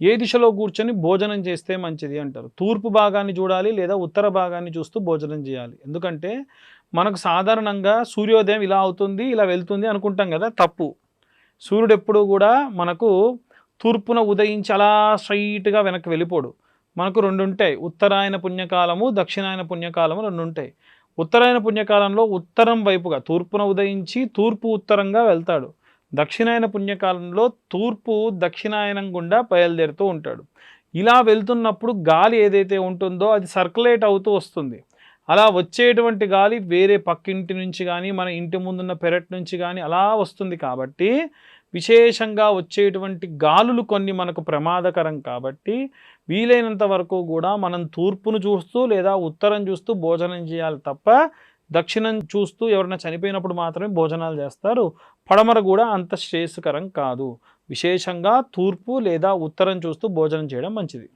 ఏ దిశలో కూర్చొని భోజనం చేస్తే మంచిది అంటారు. తూర్పు భాగాన్ని చూడాలి లేదా ఉత్తర భాగాన్ని చూస్తూ భోజనం చేయాలి. ఎందుకంటే మనకు సాధారణంగా సూర్యోదయం ఇలా అవుతుంది ఇలా వెళ్తుంది అనుకుంటాం కదా తప్పు. సూర్యుడు ఎప్పుడూ కూడా మనకు తూర్పున ఉదయించి అలా స్ట్రైట్గా వెనక్కి వెళ్ళిపోడు. మనకు రెండు ఉంటాయి ఉత్తరాయణ పుణ్యకాలము దక్షిణాయన పుణ్యకాలము రెండు ఉంటాయి. ఉత్తరాయణ పుణ్యకాలంలో ఉత్తరం వైపుగా తూర్పున ఉదయించి తూర్పు ఉత్తరంగా వెళ్తాడు. దక్షిణాయన పుణ్యకాలంలో తూర్పు దక్షిణాయనం గుండా బయలుదేరుతూ ఉంటాడు. ఇలా వెళ్తున్నప్పుడు గాలి ఏదైతే ఉంటుందో అది సర్కులేట్ అవుతూ వస్తుంది. అలా వచ్చేటువంటి గాలి వేరే పక్కింటి నుంచి కానీ మన ఇంటి ముందున్న పెరట్ నుంచి కానీ అలా వస్తుంది కాబట్టి విశేషంగా వచ్చేటువంటి గాలులు కొన్ని మనకు ప్రమాదకరం కాబట్టి వీలైనంత వరకు కూడా మనం తూర్పును చూస్తూ లేదా ఉత్తరం చూస్తూ భోజనం చేయాలి తప్ప దక్షిణం చూస్తూ ఎవరైనా చనిపోయినప్పుడు మాత్రమే భోజనాలు చేస్తారు. పడమర కూడా అంత శ్రేయస్కరం కాదు. విశేషంగా తూర్పు లేదా ఉత్తరం చూస్తూ భోజనం చేయడం మంచిది.